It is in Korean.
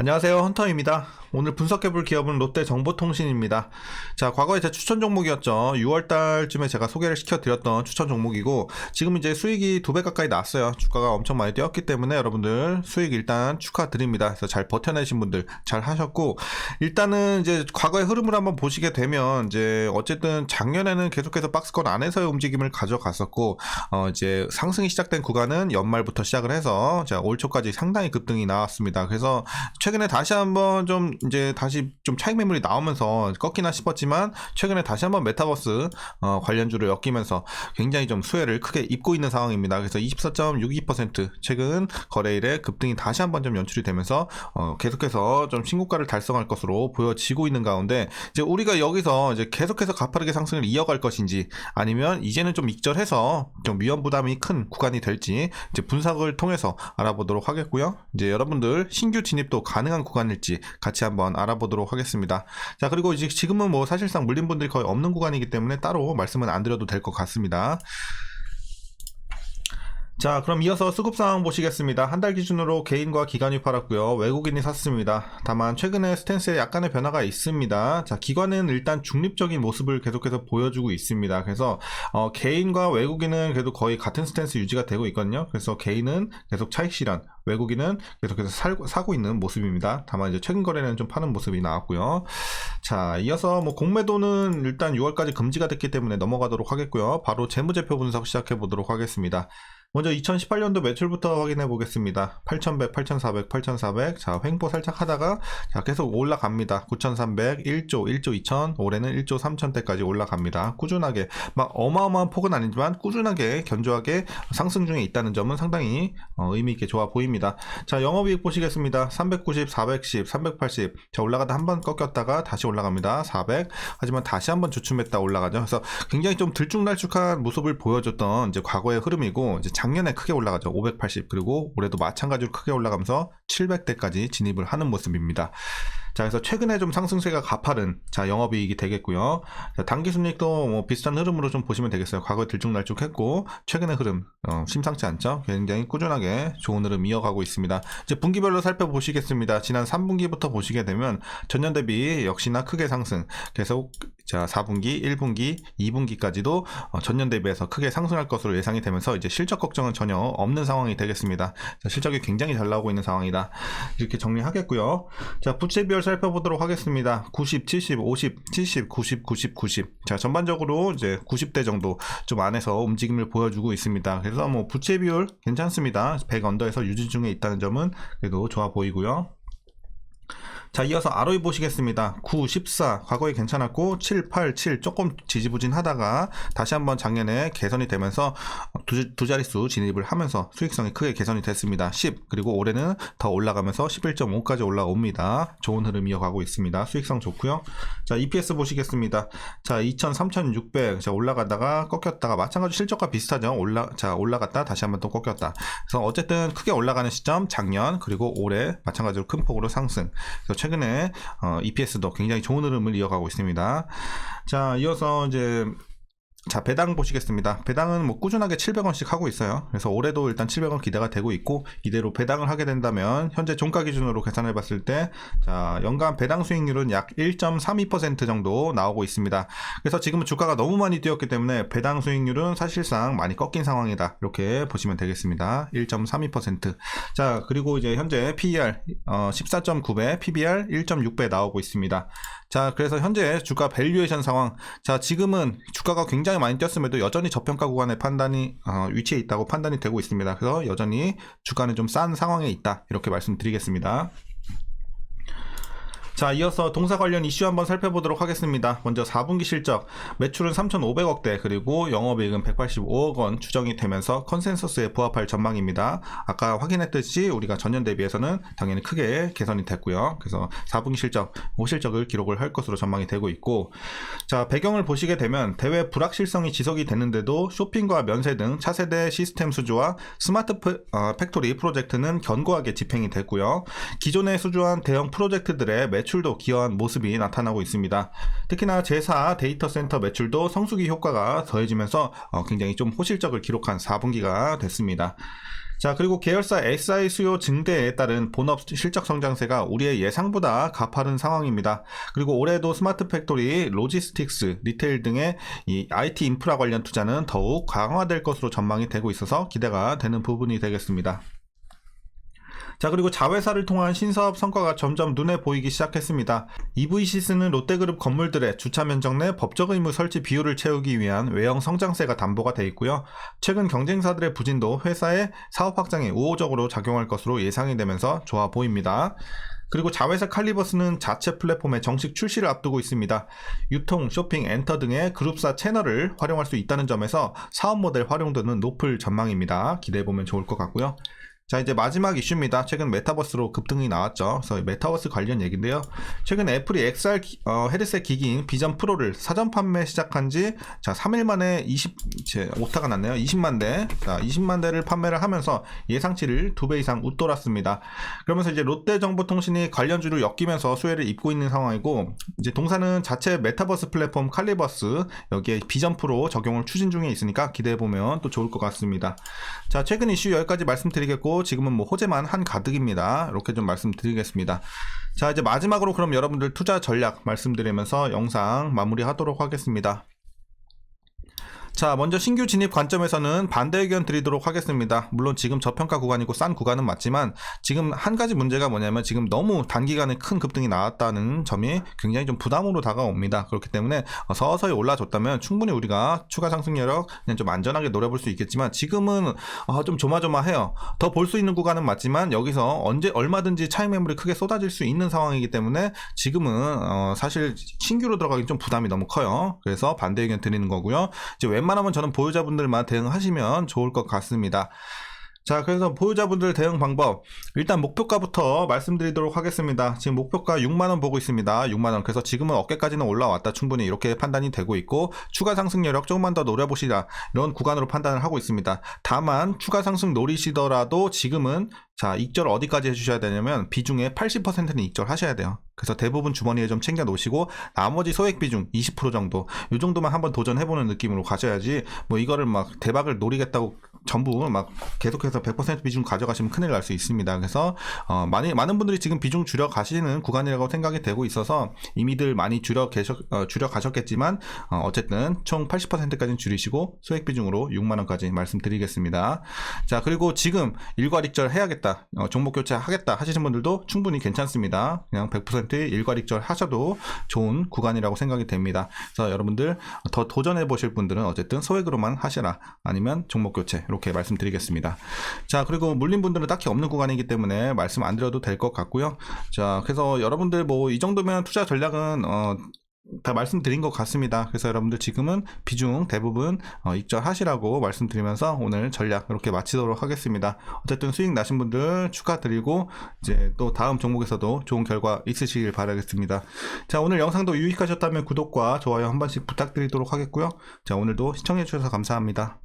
안녕하세요. 헌터입니다 오늘 분석해 볼 기업은 롯데정보통신입니다. 자 과거에 제 추천 종목이었죠. 6월 달쯤에 제가 소개를 시켜 드렸던 추천 종목이고 지금 이제 수익이 두 배 가까이 났어요. 주가가 엄청 많이 뛰었기 때문에 여러분들 수익 일단 축하드립니다. 그래서 잘 버텨내신 분들 잘 하셨고 일단은 이제 과거의 흐름을 한번 보시게 되면 이제 어쨌든 작년에는 계속해서 박스권 안에서의 움직임을 가져갔었고 어 이제 상승이 시작된 구간은 연말부터 시작을 해서 자 올 초까지 상당히 급등이 나왔습니다. 그래서 최근에 다시 한번 좀 이제 다시 좀 차익 매물이 나오면서 꺾이나 싶었지만 최근에 다시 한번 메타버스 어, 관련주를 엮이면서 굉장히 좀 수혜를 크게 입고 있는 상황입니다. 그래서 24.62% 최근 거래일에 급등이 다시 한번 좀 연출이 되면서 어, 계속해서 좀 신고가를 달성할 것으로 보여지고 있는 가운데 이제 우리가 여기서 이제 계속해서 가파르게 상승을 이어갈 것인지 아니면 이제는 좀 익절해서 좀 위험 부담이 큰 구간이 될지 이제 분석을 통해서 알아보도록 하겠고요. 이제 여러분들 신규 진입도 가능한 구간일지 같이 한번 알아보도록 하겠습니다. 자, 그리고 이제 지금은 뭐 사실상 물린 분들이 거의 없는 구간이기 때문에 따로 말씀은 안 드려도 될 것 같습니다. 자, 그럼 이어서 수급 상황 보시겠습니다. 한 달 기준으로 개인과 기관이 팔았고요. 외국인이 샀습니다. 다만 최근에 스탠스에 약간의 변화가 있습니다. 자, 기관은 일단 중립적인 모습을 계속해서 보여주고 있습니다. 그래서 어, 개인과 외국인은 그래도 거의 같은 스탠스 유지가 되고 있거든요. 그래서 개인은 계속 차익 실현, 외국인은 계속해서 살, 사고 있는 모습입니다. 다만 이제 최근 거래는 좀 파는 모습이 나왔고요. 자, 이어서 뭐 공매도는 일단 6월까지 금지가 됐기 때문에 넘어가도록 하겠고요. 바로 재무제표 분석 시작해 보도록 하겠습니다. 먼저 2018년도 매출부터 확인해 보겠습니다. 8,100, 8,400, 8,400. 자, 횡보 살짝 하다가 자, 계속 올라갑니다. 9,300, 1조, 1조 2천, 올해는 1조 3천대까지 올라갑니다. 꾸준하게 막 어마어마한 폭은 아니지만 꾸준하게 견조하게 상승 중에 있다는 점은 상당히 어, 의미 있게 좋아 보입니다. 자, 영업이익 보시겠습니다. 390, 410, 380. 자, 올라가다 한 번 꺾였다가 다시 올라갑니다. 400. 하지만 다시 한 번 주춤했다 올라가죠. 그래서 굉장히 좀 들쭉날쭉한 모습을 보여줬던 이제 과거의 흐름이고 이제 작년에 크게 올라가죠. 580 그리고 올해도 마찬가지로 크게 올라가면서 700대까지 진입을 하는 모습입니다. 자, 그래서 최근에 좀 상승세가 가파른 자 영업이익이 되겠고요. 자, 단기 순이익도 뭐 비슷한 흐름으로 좀 보시면 되겠어요. 과거에 들쭉날쭉했고 최근의 흐름 어, 심상치 않죠. 굉장히 꾸준하게 좋은 흐름 이어가고 있습니다. 이제 분기별로 살펴보시겠습니다. 지난 3분기부터 보시게 되면 전년 대비 역시나 크게 상승. 계속 자 4분기, 1분기, 2분기까지도 어, 전년 대비해서 크게 상승할 것으로 예상이 되면서 이제 실적 걱정은 전혀 없는 상황이 되겠습니다. 자, 실적이 굉장히 잘 나오고 있는 상황이다. 이렇게 정리하겠고요. 자 부채별 살펴보도록 하겠습니다. 90, 70, 50, 70, 90, 90, 90. 자, 전반적으로 이제 90대 정도 좀 안에서 움직임을 보여주고 있습니다. 그래서 뭐 부채 비율 괜찮습니다. 100 언더에서 유지 중에 있다는 점은 그래도 좋아 보이고요. 자, 이어서 ROE 보시겠습니다. 9, 14 과거에 괜찮았고 7, 8, 7 조금 지지부진하다가 다시 한번 작년에 개선이 되면서 두, 두 자릿수 진입을 하면서 수익성이 크게 개선이 됐습니다. 10 그리고 올해는 더 올라가면서 11.5까지 올라옵니다. 좋은 흐름 이어가고 있습니다. 수익성 좋고요. 자, EPS 보시겠습니다. 자, 2,000, 3,600 자, 올라가다가 꺾였다가 마찬가지 실적과 비슷하죠. 올라 자, 올라갔다 다시 한번 또 꺾였다. 그래서 어쨌든 크게 올라가는 시점 작년 그리고 올해 마찬가지로 큰 폭으로 상승. 최근에 어, EPS도 굉장히 좋은 흐름을 이어가고 있습니다. 자, 이어서 이제 자, 배당 보시겠습니다. 배당은 뭐 꾸준하게 700원씩 하고 있어요. 그래서 올해도 일단 700원 기대가 되고 있고, 이대로 배당을 하게 된다면, 현재 종가 기준으로 계산해 봤을 때, 자, 연간 배당 수익률은 약 1.32% 정도 나오고 있습니다. 그래서 지금은 주가가 너무 많이 뛰었기 때문에 배당 수익률은 사실상 많이 꺾인 상황이다. 이렇게 보시면 되겠습니다. 1.32%. 자, 그리고 이제 현재 PER, 어, 14.9배, PBR 1.6배 나오고 있습니다. 자, 그래서 현재 주가 밸류에이션 상황. 자, 지금은 주가가 굉장히 많이 뛰었음에도 여전히 저평가 구간의 판단이 어, 위치해 있다고 판단이 되고 있습니다. 그래서 여전히 주가는 좀 싼 상황에 있다. 이렇게 말씀드리겠습니다. 자, 이어서 동사 관련 이슈 한번 살펴보도록 하겠습니다. 먼저 4분기 실적, 매출은 3,500억대, 그리고 영업이익은 185억 원 추정이 되면서 컨센서스에 부합할 전망입니다. 아까 확인했듯이 우리가 전년 대비해서는 당연히 크게 개선이 됐고요. 그래서 4분기 실적, 호실적을 기록을 할 것으로 전망이 되고 있고, 자, 배경을 보시게 되면 대외 불확실성이 지속이 되는데도 쇼핑과 면세 등 차세대 시스템 수주와 스마트 프- 어, 팩토리 프로젝트는 견고하게 집행이 됐고요. 기존에 수주한 대형 프로젝트들의 매출 도 기여한 모습이 나타나고 있습니다. 특히나 제4 데이터 센터 매출도 성수기 효과가 더해지면서 어, 굉장히 좀 호실적을 기록한 4분기가 됐습니다. 자, 그리고 계열사 SI 수요 증대에 따른 본업 실적 성장세가 우리의 예상보다 가파른 상황입니다. 그리고 올해도 스마트 팩토리, 로지스틱스, 리테일 등의 이 IT 인프라 관련 투자는 더욱 강화될 것으로 전망이 되고 있어서 기대가 되는 부분이 되겠습니다. 자, 그리고 자회사를 통한 신사업 성과가 점점 눈에 보이기 시작했습니다. EVC스는 롯데그룹 건물들의 주차 면적 내 법적 의무 설치 비율을 채우기 위한 외형 성장세가 담보가 돼 있고요. 최근 경쟁사들의 부진도 회사의 사업 확장에 우호적으로 작용할 것으로 예상이 되면서 좋아 보입니다. 그리고 자회사 칼리버스는 자체 플랫폼의 정식 출시를 앞두고 있습니다. 유통, 쇼핑, 엔터 등의 그룹사 채널을 활용할 수 있다는 점에서 사업 모델 활용도는 높을 전망입니다. 기대해보면 좋을 것 같고요. 자 이제 마지막 이슈입니다. 최근 메타버스로 급등이 나왔죠. 그래서 메타버스 관련 얘기인데요. 최근 애플이 XR 기- 어, 헤드셋 기기인 비전 프로를 사전 판매 시작한 지자 3일 만에 20 제, 오타가 났네요. 20만 대. 자 20만 대를 판매를 하면서 예상치를 두배 이상 웃돌았습니다. 그러면서 이제 롯데정보통신이 관련주를 엮이면서 수혜를 입고 있는 상황이고 이제 동사는 자체 메타버스 플랫폼 칼리버스 여기에 비전 프로 적용을 추진 중에 있으니까 기대해 보면 또 좋을 것 같습니다. 자, 최근 이슈 여기까지 말씀드리겠고, 지금은 뭐 호재만 한 가득입니다. 이렇게 좀 말씀드리겠습니다. 자, 이제 마지막으로 그럼 여러분들 투자 전략 말씀드리면서 영상 마무리하도록 하겠습니다. 자, 먼저 신규 진입 관점에서는 반대 의견 드리도록 하겠습니다. 물론 지금 저평가 구간이고 싼 구간은 맞지만 지금 한 가지 문제가 뭐냐면 지금 너무 단기간에 큰 급등이 나왔다는 점이 굉장히 좀 부담으로 다가옵니다. 그렇기 때문에 어, 서서히 올라줬다면 충분히 우리가 추가 상승 여력 그냥 좀 안전하게 노려볼 수 있겠지만 지금은 어, 좀 조마조마해요. 더 볼 수 있는 구간은 맞지만 여기서 언제 얼마든지 차익 매물이 크게 쏟아질 수 있는 상황이기 때문에 지금은 어, 사실 신규로 들어가기 좀 부담이 너무 커요. 그래서 반대 의견 드리는 거고요. 이제 웬만 하면 저는 보유자분들만 대응하시면 좋을 것 같습니다. 자, 그래서 보유자분들 대응 방법. 일단 목표가부터 말씀드리도록 하겠습니다. 지금 목표가 6만원 보고 있습니다. 6만원. 그래서 지금은 어깨까지는 올라왔다. 충분히 이렇게 판단이 되고 있고, 추가 상승 여력 조금만 더 노려보시라. 이런 구간으로 판단을 하고 있습니다. 다만, 추가 상승 노리시더라도 지금은 자, 익절 어디까지 해주셔야 되냐면, 비중의 80%는 익절 하셔야 돼요. 그래서 대부분 주머니에 좀 챙겨 놓으시고, 나머지 소액 비중 20% 정도, 이 정도만 한번 도전해 보는 느낌으로 가셔야지, 뭐 이거를 막 대박을 노리겠다고 전부 막 계속해서 100% 비중 가져가시면 큰일 날 수 있습니다. 그래서 어, 많이 많은 분들이 지금 비중 줄여 가시는 구간이라고 생각이 되고 있어서 이미들 많이 줄여 계셔 어, 줄여 가셨겠지만 어, 쨌든총 80%까지는 줄이시고 소액 비중으로 6만 원까지 말씀드리겠습니다. 자 그리고 지금 일괄 익절 해야겠다 어, 종목 교체 하겠다 하시는 분들도 충분히 괜찮습니다. 그냥 100% 일괄익절 하셔도 좋은 구간이라고 생각이 됩니다. 그래서 여러분들 더 도전해 보실 분들은 어쨌든 소액으로만 하시라 아니면 종목 교체 이렇게 말씀드리겠습니다. 자 그리고 물린 분들은 딱히 없는 구간이기 때문에 말씀 안 드려도 될 것 같고요. 자 그래서 여러분들 뭐 이 정도면 투자 전략은 어, 다 말씀드린 것 같습니다. 그래서 여러분들 지금은 비중 대부분 어, 익절하시라고 말씀드리면서 오늘 전략 이렇게 마치도록 하겠습니다. 어쨌든 수익 나신 분들 축하드리고 이제 또 다음 종목에서도 좋은 결과 있으시길 바라겠습니다. 자 오늘 영상도 유익하셨다면 구독과 좋아요 한 번씩 부탁드리도록 하겠고요. 자 오늘도 시청해 주셔서 감사합니다.